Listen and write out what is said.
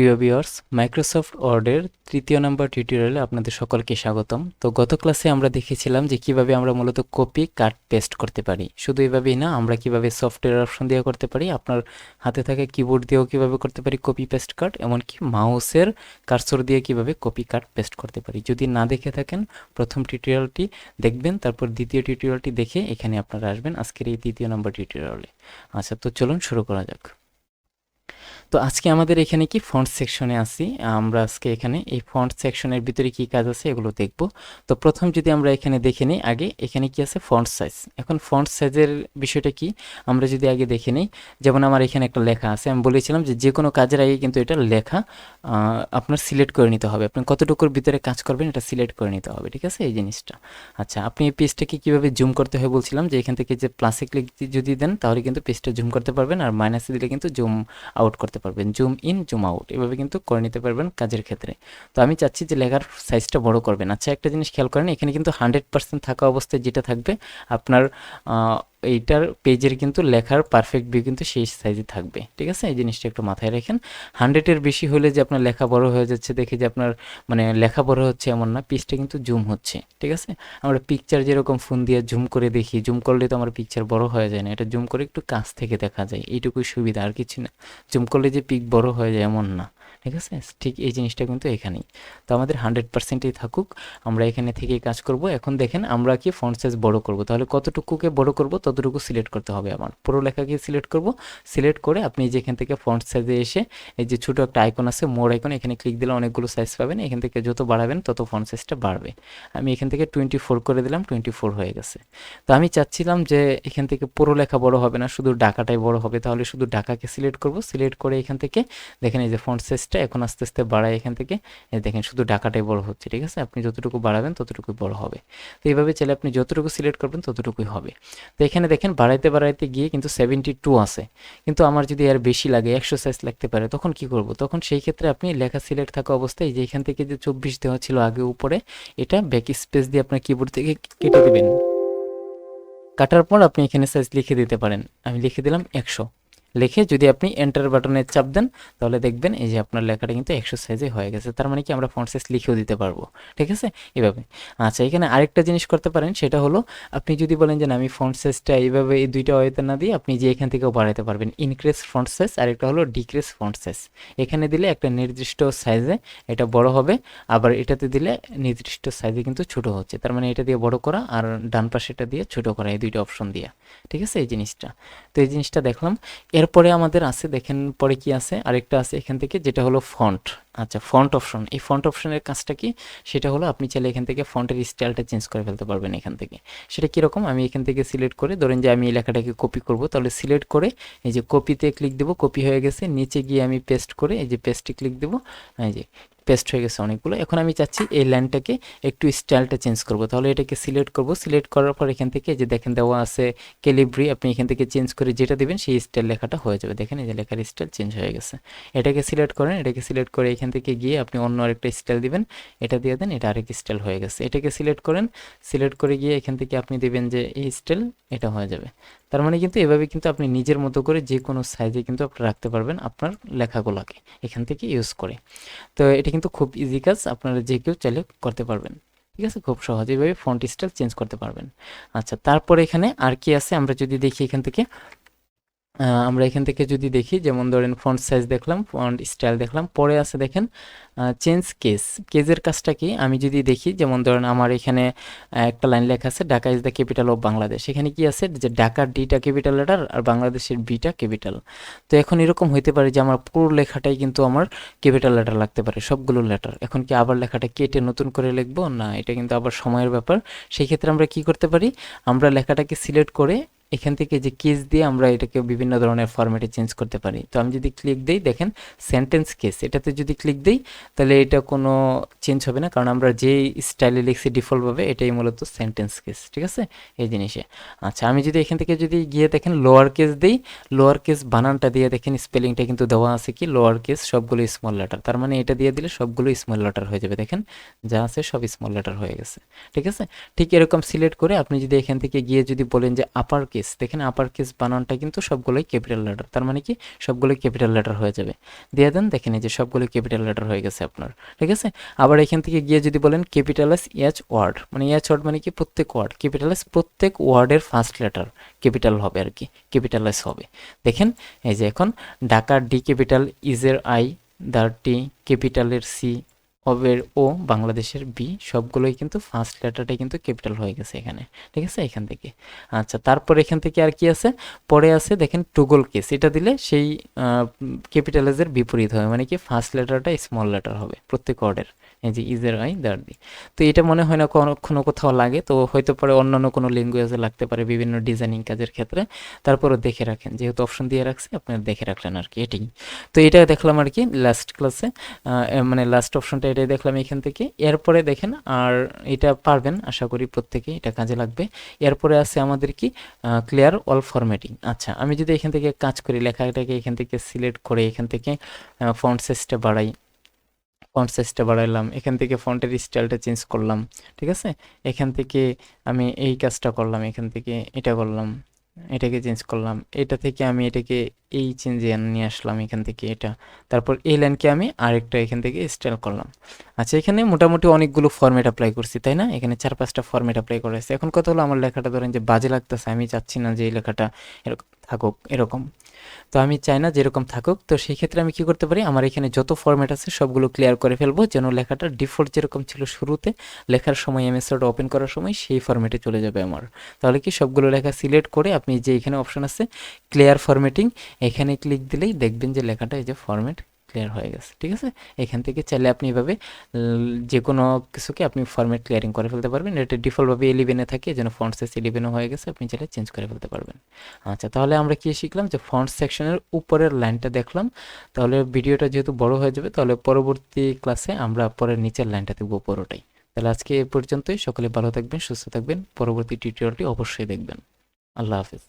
প্রিয় viewers Microsoft ওয়ার্ডের তৃতীয় নম্বর টিউটোরিয়ালে আপনাদের সকলকে স্বাগতম। তো গত ক্লাসে আমরা দেখেছিলাম যে কীভাবে আমরা মূলত কপি কাট পেস্ট করতে পারি। শুধু এভাবেই না, আমরা কীভাবে সফটওয়্যার অপশন দিয়ে করতে পারি, আপনার হাতে থাকা কিবোর্ড দিয়েও কীভাবে করতে পারি কপি পেস্ট কাট এমনকি মাউসের কার্সর দিয়ে কীভাবে কপি কাট পেস্ট করতে পারি। যদি না দেখে থাকেন, প্রথম টিউটোরিয়ালটি দেখবেন, তারপর দ্বিতীয় টিউটোরিয়ালটি দেখে এখানে আপনারা আসবেন আজকের এই তৃতীয় নম্বর টিউটোরিয়ালে আচ্ছা তো চলুন শুরু করা যাক। তো আজকে আমাদের এখানে কি ফন্ট সেকশনে আসি আমরা আজকে এখানে এই ফন্ট সেকশনের ভিতরে কি কাজ আছে এগুলো দেখব। তো প্রথম যদি আমরা এখানে দেখে নিই, আগে এখানে কি আছে? ফন্ট সাইজ এখন ফন্ট সাইজের বিষয়টা কি? আমরা যদি আগে দেখে নিই, যেমন আমার এখানে একটা লেখা আছে, আমি বলেছিলাম যে যে কোনো কাজের আগে কিন্তু এটা লেখা আপনার সিলেক্ট করে নিতে হবে। আপনি কতটুকুর ভিতরে কাজ করবেন এটা সিলেক্ট করে নিতে হবে, ঠিক আছে? এই জিনিসটা। আচ্ছা আপনি এই পেজটাকে কীভাবে জুম করতে হয় বলছিলাম যে এখান থেকে যে প্লাসে ক্লিক যদি দেন, তাহলে কিন্তু পেজটা জুম করতে পারবেন আর মাইনাসে দিলে কিন্তু জুম আউট করতে পারবেন। জুম ইন জুম আউট এভাবে কিন্তু করে নিতে পারবেন কাজের ক্ষেত্রে। তো আমি চাচ্ছি যে লেখার সাইজটা বড় করবেন। আচ্ছা একটা জিনিস খেয়াল করেন, এখানে কিন্তু হান্ড্রেড পার্সেন্ট থাকা অবস্থায় যেটা থাকবে, আপনার এইটার পেজের কিন্তু লেখার পারফেক্ট ভিউ কিন্তু সেই সাইজে থাকবে। ঠিক আছে? এই জিনিসটা একটু মাথায় রাখেন। হান্ড্রেডের বেশি হলে যে আপনার লেখা বড় হয়ে যাচ্ছে, দেখে যে আপনার মানে লেখা বড় হচ্ছে এমন না পিসটা কিন্তু জুম হচ্ছে। ঠিক আছে? আমরা পিকচার যেরকম ফোন দিয়ে জুম করে দেখি জুম করলে তো আমার পিকচার বড় হয়ে যায় না। এটা জুম করে একটু কাছ থেকে দেখা যায়। এইটুকুই সুবিধা, আর কিছু না। জুম করলে যে পিক বড় হয়ে যায় এমন না। ঠিক আছে? ঠিক এই জিনিসটা কিন্তু এখানেই। তো আমাদের হান্ড্রেড পার্সেন্টই থাকুক, আমরা এখানে থেকেই কাজ করব। এখন দেখেন আমরা কি ফন্ট সাইজ বড় করব। তাহলে কতটুকুকে বড় করব, ততটুকু সিলেক্ট করতে হবে আমার। পুরো লেখাকে সিলেক্ট করব। সিলেক্ট করে আপনি যেখান থেকে ফন্ট সাইজে এসে এই যে ছোটো একটা আইকন আছে মোর আইকন এখানে ক্লিক দিলে অনেকগুলো সাইজ পাবেন। এখান থেকে যত বাড়াবেন, তত ফন্ট সাইজটা বাড়বে। আমি এখান থেকে টোয়েন্টি ফোর করে দিলাম টোয়েন্টি ফোর হয়ে গেছে। তো আমি চাচ্ছিলাম যে এখান থেকে পুরো লেখা বড় হবে না, শুধু ডাকাটাই বড় হবে। তাহলে শুধু ডাকাকে সিলেক্ট করব। সিলেক্ট করে এখান থেকে দেখেন এই যে ফন্ট সাইজটা এখন আস্তে আস্তে বাড়ায় এখান থেকে। দেখেন, শুধু ডাকাটাই বড় হচ্ছে, ঠিক আছে? আপনি যতটুকু বাড়াবেন ততটুকুই বড় হবে। তো এইভাবে চাইলে আপনি যতটুকু সিলেক্ট করবেন ততটুকুই হবে। তো এখানে দেখেন, বাড়াইতে বাড়াইতে গিয়ে কিন্তু সেভেন্টি টু আছে। কিন্তু আমার যদি আর বেশি লাগে, একশো সাইজ লাগতে পারে, তখন কি করব? তখন সেই ক্ষেত্রে আপনি লেখা সিলেক্ট থাকা অবস্থায় যে এখান থেকে যে চব্বিশ দেওয়া ছিল আগে উপরে, এটা ব্যাক স্পেস দিয়ে আপনার কিবোর্ড থেকে কেটে দেবেন। কাটার পর আপনি এখানে সাইজ লিখে দিতে পারেন। আমি লিখে দিলাম একশো। লিখে যদি আপনি এন্টার বাটনে চাপ দেন, তাহলে দেখবেন এই যে আপনার লেখাটা কিন্তু একশো সাইজে হয়ে গেছে। তার মানে কি আমরা ফন্ট সাইজ লিখেও দিতে পারব। ঠিক আছে? এভাবে। আচ্ছা এখানে আরেকটা জিনিস করতে পারেন, সেটা হলো আপনি যদি বলেন যে না, আমি ফন্ট সাইজটা এইভাবে এই দুইটা ওয়েতে না দিয়ে আপনি যে এখান থেকেও বাড়াতে পারবেন। ইনক্রিজ ফন্ট সাইজ আরেকটা হলো ডিক্রিজ ফন্ট সাইজ এখানে দিলে একটা নির্দিষ্ট সাইজে এটা বড় হবে, আবার এটাতে দিলে নির্দিষ্ট সাইজে কিন্তু ছোট হচ্ছে। তার মানে এটা দিয়ে বড় করা আর ডান পাশেটা দিয়ে ছোট করা, এই দুইটা অপশন দিয়ে। ঠিক আছে? এই জিনিসটা। তো এই জিনিসটা দেখলাম। এরপরে আমাদের আছে, দেখেন পরে কি আছে? আরেকটা আছে এখান থেকে, যেটা হলো ফন্ট আচ্ছা ফন্ট অপশন এই ফন্ট অপশনের কাজটা কি? সেটা হলো আপনি চাইলে এখান থেকে ফন্টের স্টাইলটা চেঞ্জ করে ফেলতে পারবেন এখান থেকে। সেটা কীরকম? আমি এখান থেকে সিলেক্ট করে, ধরেন যে আমি এই লেখাটাকে কপি করব, তাহলে সিলেক্ট করে এই যে কপিতে ক্লিক দেবো কপি হয়ে গেছে, নিচে গিয়ে আমি পেস্ট করে এই যে পেস্টে ক্লিক দেবো, এই যে পেস্ট হয়ে গেছে অনেকগুলো। এখন আমি চাচ্ছি এই লাইনটাকে একটু স্টাইলটা চেঞ্জ করব। তাহলে এটাকে সিলেক্ট করব। সিলেক্ট করার পর এখান থেকে যে দেখেন দেওয়া আছে ক্যালিব্রি আপনি এখান থেকে চেঞ্জ করে যেটা দেবেন সেই স্টাইল লেখাটা হয়ে যাবে। দেখেন এই যে লেখার স্টাইল চেঞ্জ হয়ে গেছে। এটাকে সিলেক্ট করেন, এটাকে সিলেক্ট করে এখান থেকে গিয়ে আপনি অন্য আরেকটা স্টাইল দিবেন। এটা দিয়ে দেন, এটা আরেক স্টাইল হয়ে গেছে। এটাকে সিলেক্ট করেন সিলেক্ট করে গিয়ে এখান থেকে আপনি দেবেন যে এই স্টাইল এটা হয়ে যাবে। তার মানে কিন্তু এভাবে কিন্তু আপনি নিজের মতো করে যে কোনো সাইজে কিন্তু আপনি রাখতে পারবেন আপনার লেখাগুলোকে এখান থেকে ইউজ করে। তো এটা কিন্তু খুব ইজি কাজ, আপনারা যে কেউ চাইলে করতে পারবেন। ঠিক আছে? খুব সহজ এইভাবে ফন্ট স্টাইল চেঞ্জ করতে পারবেন। আচ্ছা তারপরে এখানে আর কি আছে? আমরা যদি দেখি এখান থেকে আমরা এখান থেকে যদি দেখি, যেমন ধরেন ফন্ট সাইজ দেখলাম ফন্ট স্টাইল দেখলাম, পরে আছে দেখেন চেঞ্জ কেস কেজের কাজটা কি? আমি যদি দেখি, যেমন ধরেন আমার এখানে একটা লাইন লেখা আছে, Dhaka is the capital of Bangladesh এখানে কি আছে? যে ঢাকার ডিটা ক্যাপিটাল লেটার আর বাংলাদেশের বিটা ক্যাপিটাল তো এখন এরকম হইতে পারে যে আমার পুরো লেখাটাই কিন্তু আমার ক্যাপিটাল লেটার লাগতে পারে, সবগুলো লেটার এখন কি আবার লেখাটা কেটে নতুন করে লিখব? না, এটা কিন্তু আবার সময়ের ব্যাপার। সেই ক্ষেত্রে আমরা কি করতে পারি? আমরা লেখাটাকে সিলেক্ট করে এখান থেকে যে কেস দিয়ে আমরা এটাকে বিভিন্ন ধরনের ফরম্যাটে চেঞ্জ করতে পারি। তো আমি যদি ক্লিক দিই, দেখেন সেন্টেন্স কেস এটাতে যদি ক্লিক দিই, তাহলে এটা কোনো চেঞ্জ হবে না, কারণ আমরা যেই স্টাইলে লিখছি ডিফল্টভাবে এটাই মূলত সেন্টেন্স কেস ঠিক আছে? এই জিনিসে। আচ্ছা আমি যদি এখান থেকে যদি গিয়ে দেখেন লোয়ার কেস দিই লোয়ার কেস বানানটা দিয়ে দেখেন স্পেলিংটা কিন্তু দেওয়া আছে কি? লোয়ার কেস সবগুলো স্মল লেটার তার মানে এটা দিয়ে দিলে সবগুলো স্মল লেটার হয়ে যাবে। দেখেন যা আছে সব স্মল লেটার হয়ে গেছে, ঠিক আছে? ঠিক এরকম সিলেক্ট করে আপনি যদি এখান থেকে গিয়ে যদি বলেন যে আপার কেস। দেখেন আপার কেস বানানটা কিন্তু সবগুলোই ক্যাপিটাল লেটার তার মানে কি সবগুলোই ক্যাপিটাল লেটার হয়ে যাবে। দিয়ে দেন দেখেন এই যে সবগুলোই ক্যাপিটাল লেটার হয়ে গেছে আপনার, ঠিক আছে? আবার এখান থেকে গিয়ে যদি বলেন ক্যাপিটালাইজ এচ ওয়ার্ড মানে এচ ওয়ার্ড মানে কি প্রত্যেক ওয়ার্ড ক্যাপিটালাইজ প্রত্যেক ওয়ার্ডের ফার্স্ট লেটার ক্যাপিটাল হবে আর কি ক্যাপিটালাইজ হবে। দেখেন এই যে এখন ঢাকার ডি ক্যাপিটাল ইজের আই দার টি ক্যাপিটালের সি অবের ও বাংলাদেশের বি সবগুলোই কিন্তু ফার্স্ট লেটারটাই কিন্তু ক্যাপিটাল হয়ে গেছে এখানে, ঠিক আছে? এখান থেকে। আচ্ছা তারপর এখান থেকে আর কি আছে? পরে আছে দেখেন টুগল কেস এটা দিলে সেই ক্যাপিটালাইজের বিপরীত হবে মানে কি ফার্স্ট লেটারটা স্মল লেটার হবে প্রত্যেক ওয়ার্ডের যে ইজের আই দার দি তো এটা মনে হয় না কোনো কোথাও লাগে, তো হয়তো পরে অন্যান্য কোনো ল্যাঙ্গুয়েজে লাগতে পারে বিভিন্ন ডিজাইনিং কাজের ক্ষেত্রে। তারপরও দেখে রাখেন, যেহেতু অপশন দিয়ে রাখছে আপনারা দেখে রাখলেন আর কি, এটাই। তো এটা দেখলাম আর কি লাস্ট ক্লাসে মানে লাস্ট অপশনটা এটাই দেখলাম এখান থেকে। এরপরে দেখেন, আর এটা পারবেন, আশা করি প্রত্যেকেই এটা কাজে লাগবে। এরপরে আছে আমাদের কি ক্লিয়ার অল ফরম্যাটিং আচ্ছা আমি যদি এখান থেকে কাজ করি, লেখাটাকে এখান থেকে সিলেক্ট করে, এখান থেকে ফন্ট সাইজটা বাড়াই ফন্ট সাইজটা বাড়াইলাম, এখান থেকে ফন্টের স্টাইলটা চেঞ্জ করলাম, ঠিক আছে? এখান থেকে আমি এই কাজটা করলাম, এখান থেকে এটা করলাম, এটাকে চেঞ্জ করলাম, এটা থেকে আমি এটাকে এই চেঞ্জে নিয়ে আসলাম, এখান থেকে এটা। তারপর এই লাইনকে আমি আরেকটা এখান থেকে স্টাইল করলাম। আচ্ছা এখানে মোটামুটি অনেকগুলো ফর্মেট অ্যাপ্লাই করছি, তাই না? এখানে চার পাঁচটা ফর্মেট অ্যাপ্লাই করেছে এখন কথা হলো, আমার লেখাটা ধরেন যে বাজে লাগতেছে, আমি চাচ্ছি না যে এই লেখাটা এরকম থাকুক, এরকম। তো আমি চাই না যেরকম থাকুক। তো সেই ক্ষেত্রে আমি কি করতে পারি? আমার এখানে যত ফর্ম্যাট আছে সবগুলো ক্লিয়ার করে ফেলব, যেন লেখাটা ডিফল্ট যেরকম ছিল শুরুতে, লেখার সময় এমএসওয়ার্ড ওপেন করার সময় সেই ফর্ম্যাটে চলে যাবে আমার। তাহলে কি সবগুলো লেখা সিলেক্ট করে আপনি যে এখানে অপশন আছে ক্লিয়ার ফরম্যাটিং এখানে ক্লিক দিলেই দেখবেন যে লেখাটা এই যে ফরম্যাট ক্লিয়ার হয়ে গেছে, ঠিক আছে? এখান থেকে চাইলে আপনি এভাবে যে কোনো কিছুকে আপনি ফরম্যাট ক্লিয়ারিং করে ফেলতে পারবেন। এটা ডিফল্টভাবে ইলেভেনে থাকে, যেন ফন্ট সাইজ ইলেভেনও হয়ে গেছে, আপনি চাইলে চেঞ্জ করে ফেলতে পারবেন। আচ্ছা তাহলে আমরা কি শিখলাম? যে ফন্ট সেকশনের উপরের লাইনটা দেখলাম। তাহলে ভিডিওটা যেহেতু বড় হয়ে যাবে, তাহলে পরবর্তী ক্লাসে আমরা পরের নিচের লাইনটা দেখব পুরোটাই। তাহলে আজকে এ পর্যন্তই। সকলে ভালো থাকবেন, সুস্থ থাকবেন। পরবর্তী টিউটোরিয়ালটি অবশ্যই দেখবেন। আল্লাহ হাফিজ।